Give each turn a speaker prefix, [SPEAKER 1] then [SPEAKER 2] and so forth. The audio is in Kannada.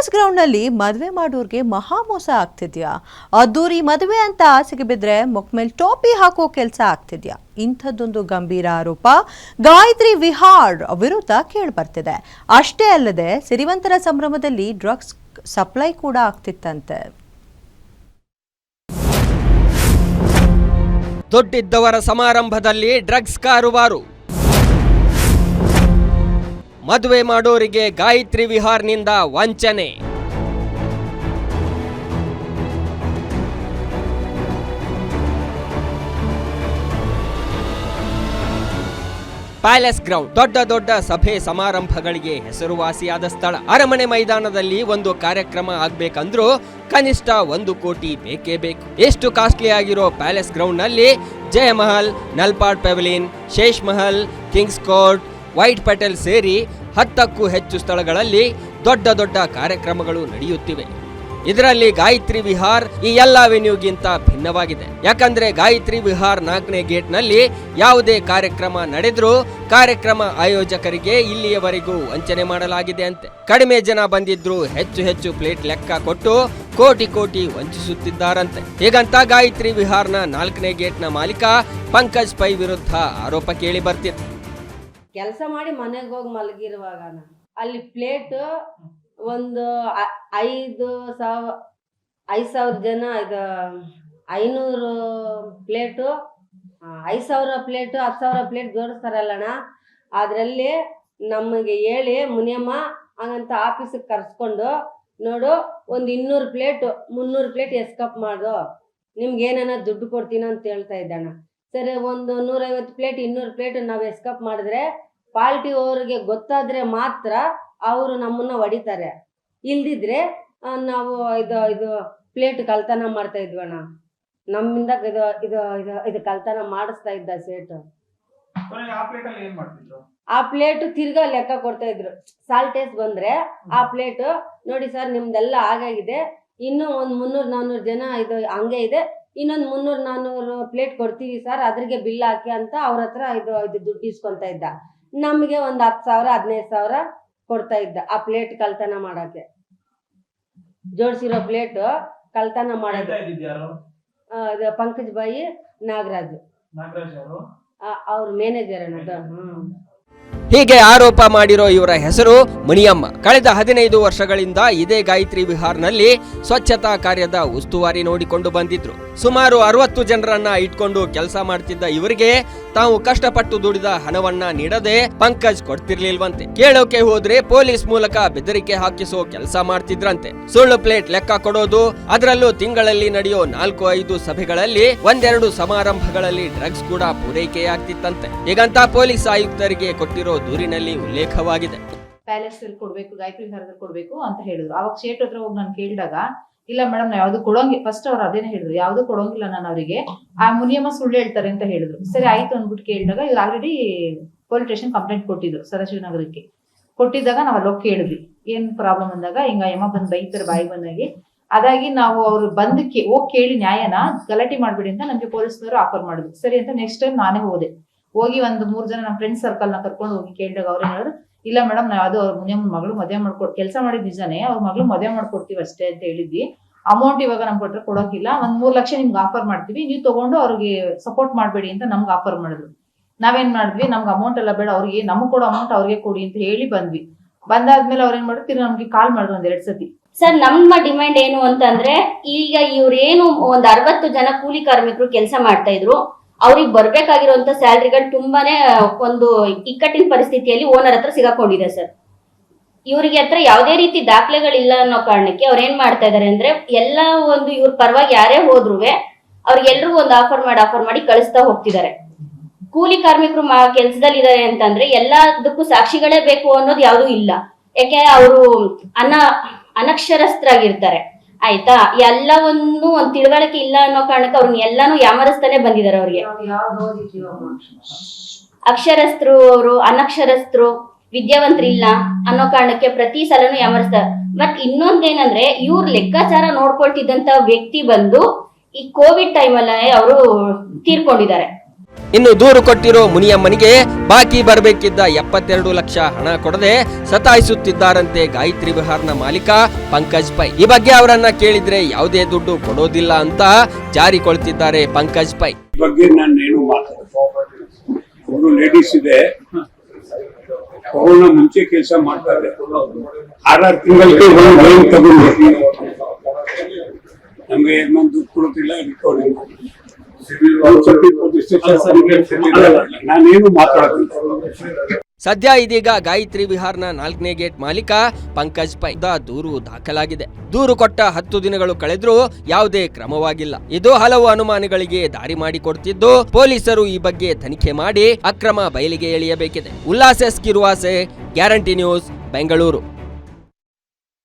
[SPEAKER 1] ಪ್ಯಾಲೇಸ್ ಗ್ರೌಂಡ್ನಲ್ಲಿ ಮದುವೆ ಮಾಡೋರ್ಗೆ ಮಹಾಮೋಸ ಆಗ್ತಿದ್ಯಾ? ಅದ್ದೂರಿ ಮದುವೆ ಅಂತ ಆಸೆಗೆ ಬಿದ್ರೆ ಮೇಲೆ ಟೋಪಿ ಹಾಕೋ ಕೆಲಸ ಆಗ್ತಿದ್ಯಾ? ಇಂಥದ್ದೊಂದು ಗಂಭೀರ ಆರೋಪ. ಗಾಯತ್ರಿ ವಿಹಾರ್ ವಿರುದ್ಧ ಕೇಳಿಬರ್ತಿದೆ. ಅಷ್ಟೇ ಅಲ್ಲದೆ ಸಿರಿವಂತರ ಸಂಭ್ರಮದಲ್ಲಿ ಡ್ರಗ್ಸ್ ಸಪ್ಲೈ ಕೂಡ ಆಗ್ತಿತ್ತಂತೆ.
[SPEAKER 2] ದೊಡ್ಡಿದ್ದವರ ಸಮಾರಂಭದಲ್ಲಿ ಡ್ರಗ್ಸ್ ಕಾರುಬಾರು ಮದುವೆ ಮಾಡೋರಿಗೆ ಗಾಯತ್ರಿ ವಿಹಾರ್ನಿಂದ ವಂಚನೆ. ಪ್ಯಾಲೇಸ್ ಗ್ರೌಂಡ್, ದೊಡ್ಡ ದೊಡ್ಡ ಸಭೆ ಸಮಾರಂಭಗಳಿಗೆ ಹೆಸರುವಾಸಿಯಾದ ಸ್ಥಳ. ಅರಮನೆ ಮೈದಾನದಲ್ಲಿ ಒಂದು ಕಾರ್ಯಕ್ರಮ ಆಗ್ಬೇಕಂದ್ರೂ ಕನಿಷ್ಠ ಒಂದು ಕೋಟಿ ಬೇಕೇ ಬೇಕು. ಎಷ್ಟು ಕಾಸ್ಟ್ಲಿ ಆಗಿರೋ palace ಗ್ರೌಂಡ್ನಲ್ಲಿ Jayamahal, Nalpad pavilion Shesh Mahal kings court, white petal ಸೇರಿ ಹತ್ತಕ್ಕೂ ಹೆಚ್ಚು ಸ್ಥಳಗಳಲ್ಲಿ ದೊಡ್ಡ ದೊಡ್ಡ ಕಾರ್ಯಕ್ರಮಗಳು ನಡೆಯುತ್ತಿವೆ. ಇದರಲ್ಲಿ ಗಾಯತ್ರಿ ವಿಹಾರ್ ಈ ಎಲ್ಲ ವೆನ್ಯೂಗಿಂತ ಭಿನ್ನವಾಗಿದೆ. ಯಾಕಂದ್ರೆ ಗಾಯತ್ರಿ ವಿಹಾರ್ ನಾಲ್ಕನೇ ಗೇಟ್ನಲ್ಲಿ ಯಾವುದೇ ಕಾರ್ಯಕ್ರಮ ನಡೆದರೂ ಕಾರ್ಯಕ್ರಮ ಆಯೋಜಕರಿಗೆ ಇಲ್ಲಿಯವರೆಗೂ ವಂಚನೆ ಮಾಡಲಾಗಿದೆ ಅಂತೆ. ಕಡಿಮೆ ಜನ ಬಂದಿದ್ರು ಹೆಚ್ಚು ಹೆಚ್ಚು ಪ್ಲೇಟ್ ಲೆಕ್ಕ ಕೊಟ್ಟು ಕೋಟಿ ಕೋಟಿ ವಂಚಿಸುತ್ತಿದ್ದಾರಂತೆ. ಹೀಗಂತ ಗಾಯತ್ರಿ ವಿಹಾರ್ನ ನಾಲ್ಕನೇ ಗೇಟ್ನ ಮಾಲೀಕ ಪಂಕಜ್ ಪೈ ವಿರುದ್ಧ ಆರೋಪ ಕೇಳಿ ಬರ್ತಿದೆ.
[SPEAKER 3] ಕೆಲಸ ಮಾಡಿ ಮನೆಗೆ ಹೋಗಿ ಮಲಗಿರುವಾಗ ಅಲ್ಲಿ ಪ್ಲೇಟ್ ಒಂದು ಐದು ಸಾವ, ಐದು ಸಾವಿರ ಜನ ಇದು ಐನೂರು ಪ್ಲೇಟು ಐದು ಸಾವಿರ ಪ್ಲೇಟು, ಹತ್ತು ಸಾವಿರ ಪ್ಲೇಟ್ ಜೋಡಿಸ್ತಾರಲ್ಲಣ್ಣ. ಅದರಲ್ಲಿ ನಮಗೆ ಹೇಳಿ, ಮುನಿಯಮ್ಮ, ಹಂಗಂತ ಆಫೀಸಿಗೆ ಕರೆಸ್ಕೊಂಡು, ನೋಡು, ಒಂದು ಇನ್ನೂರು ಪ್ಲೇಟು, ಮುನ್ನೂರು ಪ್ಲೇಟ್ ಎಸ್ಕಪ್ ಮಾಡು ನಿಮ್ಗೆ ಏನಾನ ದುಡ್ಡು ಕೊಡ್ತೀನಿ ಅಂತ ಹೇಳ್ತಾ ಇದ್ದಣ್ಣ. ಸರಿ ಒಂದು ನೂರೈವತ್ತು ಪ್ಲೇಟ್ ಇನ್ನೂರು ಪ್ಲೇಟ್ ನಾವು ಎಸ್ಕಪ್ ಮಾಡಿದ್ರೆ ಪಾರ್ಟಿ ಅವ್ರಿಗೆ ಗೊತ್ತಾದ್ರೆ ಮಾತ್ರ ಅವರು ನಮ್ಮನ್ನ ಹೊಡಿತಾರೆ. ಇಲ್ದಿದ್ರೆ ನಾವು ಇದು ಇದು ಪ್ಲೇಟ್ ಕಳ್ತನ ಮಾಡ್ತಾ ಇದ್ವಣ್ಣ ನಮ್ಮಿಂದ ಇದು ಇದು ಇದು ಇದು ಕಳ್ತನ ಮಾಡಿಸ್ತಾ ಇದ್ದ ಸೇಟು
[SPEAKER 4] ಆ ಪ್ಲೇಟ್
[SPEAKER 3] ತಿರ್ಗಾ ಲೆಕ್ಕ ಕೊಡ್ತಾ ಇದ್ರು. ಸಾಲ್ಟೇಸ್ ಬಂದ್ರೆ ಆ ಪ್ಲೇಟ್ ನೋಡಿ ಸರ್ ನಿಮ್ದೆಲ್ಲ ಆಗಾಗಿದೆ. ಇನ್ನು ಒಂದ್ ಮುನ್ನೂರ್ ನಾನ್ನೂರು ಜನ ಇದು ಹಂಗೆ ಇದೆ. ಇನ್ನೊಂದ್ ಮುನ್ನೂರು ನಾನ್ನೂರು ಪ್ಲೇಟ್ ಕೊಡ್ತೀವಿ ಸರ್ ಅದ್ರಿಗೆ ಬಿಲ್ ಹಾಕಿ ಅಂತ ಅವ್ರ ಹತ್ರ ಇದು ಇದು ದುಡ್ಡು ಇಸ್ಕೊಂತ ಇದ್ದ. ನಮಗೆ ಒಂದು ಹತ್ತು ಸಾವಿರ ಹದಿನೈದು ಸಾವಿರ ಕೊಡ್ತಾ ಇದ್ದ ಆ ಪ್ಲೇಟ್ ಕಳ್ತನ ಮಾಡಕ್ಕೆ. ಜೋಡಿಸಿರೋ ಪ್ಲೇಟ್ ಕಳ್ತನ ಮಾಡೋದು. ಪಂಕಜ್ ಬಾಯಿ ನಾಗರಾಜ್.
[SPEAKER 4] ಅವ್ರ?
[SPEAKER 3] ಮ್ಯಾನೇಜರ್ ಅನ್ನೋದು ಹ್ಮ್.
[SPEAKER 2] ಹೀಗೆ ಆರೋಪ ಮಾಡಿರೋ ಇವರ ಹೆಸರು ಮುನಿಯಮ್ಮ. ಕಳೆದ ಹದಿನೈದು ವರ್ಷಗಳಿಂದ ಇದೇ ಗಾಯತ್ರಿ ವಿಹಾರ್ನಲ್ಲಿ ಸ್ವಚ್ಛತಾ ಕಾರ್ಯದ ಉಸ್ತುವಾರಿ ನೋಡಿಕೊಂಡು ಬಂದಿದ್ರು. ಸುಮಾರು ಅರವತ್ತು ಜನರನ್ನ ಇಟ್ಕೊಂಡು ಕೆಲಸ ಮಾಡ್ತಿದ್ದ ಇವರಿಗೆ ತಾವು ಕಷ್ಟಪಟ್ಟು ದುಡಿದ ಹಣವನ್ನ ನೀಡದೆ ಪಂಕಜ್ ಕೊಡ್ತಿರ್ಲಿಲ್ವಂತೆ. ಕೇಳೋಕೆ ಹೋದ್ರೆ ಪೊಲೀಸ್ ಮೂಲಕ ಬೆದರಿಕೆ ಹಾಕಿಸೋ ಕೆಲಸ ಮಾಡ್ತಿದ್ರಂತೆ. ಸುಳ್ಳು ಪ್ಲೇಟ್ ಲೆಕ್ಕ ಕೊಡೋದು, ಅದರಲ್ಲೂ ತಿಂಗಳಲ್ಲಿ ನಡೆಯೋ ನಾಲ್ಕು ಐದು ಸಭೆಗಳಲ್ಲಿ ಒಂದೆರಡು ಸಮಾರಂಭಗಳಲ್ಲಿ ಡ್ರಗ್ಸ್ ಕೂಡ ಪೂರೈಕೆಯಾಗ್ತಿತ್ತಂತೆ. ಈಗಂತ ಪೊಲೀಸ್ ಆಯುಕ್ತರಿಗೆ ಕೊಟ್ಟಿರೋ ದೂರಿನಲ್ಲಿ ಉಲ್ಲೇಖವಾಗಿದೆ.
[SPEAKER 5] ಪ್ಯಾಲೇಸ್ ಅಲ್ಲಿ ಕೊಡ್ಬೇಕು, ಗಾಯತ್ರಿ ವಿಹಾರದಲ್ಲಿ ಕೊಡ್ಬೇಕು ಅಂತ ಹೇಳಿದ್ರು. ಅವಾಗ ಶೇಟ್ ಹತ್ರ ಹೋಗಿ ನಾನು ಕೇಳಿದಾಗ, ಇಲ್ಲ ಮೇಡಮ್ ನಾವು ಯಾವ್ದು ಕೊಡೋಂಗಿ ಫಸ್ಟ್ ಅವ್ರು ಅದೇನೆ ಹೇಳಿದ್ರು. ಯಾವ್ದು ಕೊಡೋಂಗಿಲ್ಲ ನಾನು ಅವರಿಗೆ. ಆ ಮುನಿಯಮ್ಮ ಸುಳ್ಳು ಹೇಳ್ತಾರೆ ಅಂತ ಹೇಳಿದ್ರು. ಸರಿ, ಆಯ್ತು ಅಂದ್ಬಿಟ್ಟು ಕೇಳಿದಾಗ ಈಗ ಆಲ್ರೆಡಿ ಪೊಲೀಸ್ ಸ್ಟೇಷನ್ ಕಂಪ್ಲೇಂಟ್ ಕೊಟ್ಟಿದ್ರು ಸದಾಶಿವನಗರಕ್ಕೆ ಕೊಟ್ಟಿದ್ದಾಗ ನಾವು ಹೋಗಿ ಕೇಳಿದ್ವಿ. ಏನ್ ಪ್ರಾಬ್ಲಮ್ ಅಂದಾಗ, ಹಿಂಗ ಯಮ್ಮ ಬಂದ್ ಬೈತಾರೆ, ಬಾಯಿ ಬಂದಾಗಿ ಅದಾಗಿ ನಾವು ಅವ್ರು ಬಂದು ಹೋಗಿ ಕೇಳಿ ನ್ಯಾಯನ ಗಲಾಟೆ ಮಾಡ್ಬೇಡಿ ಅಂತ ನಮ್ಗೆ ಪೊಲೀಸ್ನವರು ಆಫರ್ ಮಾಡಿದ್ರು. ಸರಿ ಅಂತ ನೆಕ್ಸ್ಟ್ ಟೈಮ್ ನಾನೇ ಹೋದೆ. ಹೋಗಿ ಒಂದು ಮೂರ್ ಜನ ನಮ್ಮ ಫ್ರೆಂಡ್ ಸರ್ಕಲ್ನ ಕರ್ಕೊಂಡು ಹೋಗಿ ಕೇಳಿದಾಗ ಅವ್ರು ಏನಾದ್ರು ಇಲ್ಲ ಮೇಡಮ್ ನಾವು ಅದು ಅವ್ರ ಮುನಿಯಮ್ಮ ಮಗಳು ಮದುವೆ ಮಾಡ್ಕೊಡ್ ಕೆಲಸ ಮಾಡಿದ್ ನಿಜಾನೇ, ಅವ್ರ ಮಗಳು ಮದುವೆ ಮಾಡ್ಕೊಡ್ತೀವಿ ಅಷ್ಟೇ ಅಂತ ಹೇಳಿದ್ವಿ. ಅಮೌಂಟ್ ಇವಾಗ ನಮ್ಗೆ ಕೊಟ್ರೆ ಕೊಡೋಕಿಲ್ಲ, ಒಂದ್ ಮೂರ್ ಲಕ್ಷ ನಿಮ್ಗೆ ಆಫರ್ ಮಾಡ್ತೀವಿ, ನೀವು ತಗೊಂಡು ಅವ್ರಿಗೆ ಸಪೋರ್ಟ್ ಮಾಡಬೇಡಿ ಅಂತ ನಮ್ಗೆ ಆಫರ್ ಮಾಡಿದ್ರು. ನಾವೇನ್ ಮಾಡಿದ್ವಿ, ನಮ್ಗೆ ಅಮೌಂಟ್ ಎಲ್ಲ ಬೇಡ, ಅವ್ರಿಗೆ ನಮ್ಗೆ ಕೊಡೋ ಅಮೌಂಟ್ ಅವ್ರಿಗೆ ಕೊಡಿ ಅಂತ ಹೇಳಿ ಬಂದ್ವಿ. ಬಂದಾದ್ಮೇಲೆ ಅವ್ರ ಏನ್ ಮಾಡಿದ್ರು ತಿರ್ಗಿ ನಮ್ಗೆ ಕಾಲ್ ಮಾಡಿದ್ರು ಒಂದ್ ಎರಡ್ ಸತಿ
[SPEAKER 6] ಸರ್, ನಮ್ಮ ಡಿಮ್ಯಾಂಡ್ ಏನು ಅಂತಂದ್ರೆ, ಈಗ ಇವ್ರೇನು ಒಂದ್ ಅರವತ್ತು ಜನ ಕೂಲಿ ಕಾರ್ಮಿಕರು ಕೆಲಸ ಮಾಡ್ತಾ ಇದ್ರು ಅವ್ರಿಗೆ ಬರ್ಬೇಕಾಗಿರುವಂತ ಸ್ಯಾಲ್ರಿಗಳು ತುಂಬಾನೇ ಒಂದು ಇಕ್ಕಟ್ಟಿನ ಪರಿಸ್ಥಿತಿಯಲ್ಲಿ ಓನರ್ ಹತ್ರ ಸಿಗಾಕೊಂಡಿದೆ ಸರ್. ಇವರಿಗೆ ಹತ್ರ ಯಾವುದೇ ರೀತಿ ದಾಖಲೆಗಳಿಲ್ಲ ಅನ್ನೋ ಕಾರಣಕ್ಕೆ ಅವ್ರು ಏನ್ ಮಾಡ್ತಾ ಇದಾರೆ ಅಂದ್ರೆ, ಎಲ್ಲ ಒಂದು ಇವ್ರ ಪರವಾಗಿ ಯಾರೇ ಹೋದ್ರುವೆ ಅವ್ರಿಗೆಲ್ರಿಗೂ ಒಂದು ಆಫರ್ ಮಾಡಿ ಆಫರ್ ಮಾಡಿ ಕಳಿಸ್ತಾ ಹೋಗ್ತಿದ್ದಾರೆ. ಕೂಲಿ ಕಾರ್ಮಿಕರು ಕೆಲ್ಸದಲ್ಲಿ ಇದಾರೆ ಅಂತಂದ್ರೆ ಎಲ್ಲದಕ್ಕೂ ಸಾಕ್ಷಿಗಳೇ ಬೇಕು ಅನ್ನೋದು ಯಾವುದೂ ಇಲ್ಲ. ಯಾಕೆ, ಅವರು ಅನ, ಅನಕ್ಷರಸ್ಥರಾಗಿರ್ತಾರೆ. ಆಯ್ತಾ? ಎಲ್ಲವನ್ನು ಒಂದ್ ತಿಳುವಳಿಕೆ ಇಲ್ಲ ಅನ್ನೋ ಕಾರಣಕ್ಕೆ ಅವ್ರನ್ನ ಎಲ್ಲಾನು ಯಾಮರಸ್ತಾನೆ ಬಂದಿದ್ದಾರೆ ಅವ್ರಿಗೆ. ಅಕ್ಷರಸ್ಥರು ಅವರು ಅನಕ್ಷರಸ್ಥರು ವಿದ್ಯಾವಂತರಿಲ್ಲ ಅನ್ನೋ ಕಾರಣಕ್ಕೆ ಪ್ರತಿ ಸಲನು ಯಾಮರಿಸ್ತಾರೆ. ಬಟ್ ಇನ್ನೊಂದೇನಂದ್ರೆ ಇವ್ರ ಲೆಕ್ಕಾಚಾರ ನೋಡ್ಕೊಳ್ತಿದ್ದಂತ ವ್ಯಕ್ತಿ ಬಂದು ಈ ಕೋವಿಡ್ ಟೈಮಲ್ಲೇ ಅವರು ತೀರ್ಕೊಂಡಿದ್ದಾರೆ.
[SPEAKER 2] ಇನ್ನು ದೂರು ಕೊಟ್ಟಿರೋ ಮುನಿಯಮ್ಮನಿಗೆ ಬಾಕಿ ಬರಬೇಕಿದ್ದ ಎಪ್ಪತ್ತೆರಡು ಲಕ್ಷ ಹಣ ಕೊಡದೆ ಸತಾಯಿಸುತ್ತಿದ್ದಾರಂತೆ ಗಾಯತ್ರಿ ವಿಹಾರ್ನ ಮಾಲೀಕ ಪಂಕಜ್ ಪೈ. ಈ ಬಗ್ಗೆ ಅವರನ್ನ ಕೇಳಿದ್ರೆ ಯಾವುದೇ ದುಡ್ಡು ಕೊಡೋದಿಲ್ಲ ಅಂತ ಜಾರಿಕೊಳ್ತಿದ್ದಾರೆ ಪಂಕಜ್ ಪೈ.
[SPEAKER 7] ಬಗ್ಗೆ ನಾನು ಏನು ಲೇಡೀಸ್ ಇದೆ. ಕೊರೋನಾ ಮುಂಚೆ ಕೆಲಸ ನಮ್ಗೆ ದುಡ್ಡು ಕೊಡೋದಿಲ್ಲ ರಿಕವರಿ ನಾನೇನು ಮಾತಾಡೋದಿಲ್ಲ.
[SPEAKER 2] ಸದ್ಯ ಇದೀಗ ಗಾಯತ್ರಿ ವಿಹಾರ್ನ ನಾಲ್ಕನೇ ಗೇಟ್ ಮಾಲೀಕ ಪಂಕಜ್ ಪೈ ದ ದೂರು ದಾಖಲಾಗಿದೆ. ದೂರು ಕೊಟ್ಟ ಹತ್ತು ದಿನಗಳು ಕಳೆದ್ರೂ ಯಾವುದೇ ಕ್ರಮವಾಗಿಲ್ಲ. ಇದು ಹಲವು ಅನುಮಾನಗಳಿಗೆ ದಾರಿ ಮಾಡಿಕೊಡ್ತಿದ್ದು ಪೊಲೀಸರು ಈ ಬಗ್ಗೆ ತನಿಖೆ ಮಾಡಿ ಅಕ್ರಮ ಬಯಲಿಗೆ ಎಳೆಯಬೇಕಿದೆ. ಉಲ್ಲಾಸ್ ಎಸ್ ಕಿರುವಾಸೆ ಗ್ಯಾರಂಟಿ ನ್ಯೂಸ್ ಬೆಂಗಳೂರು.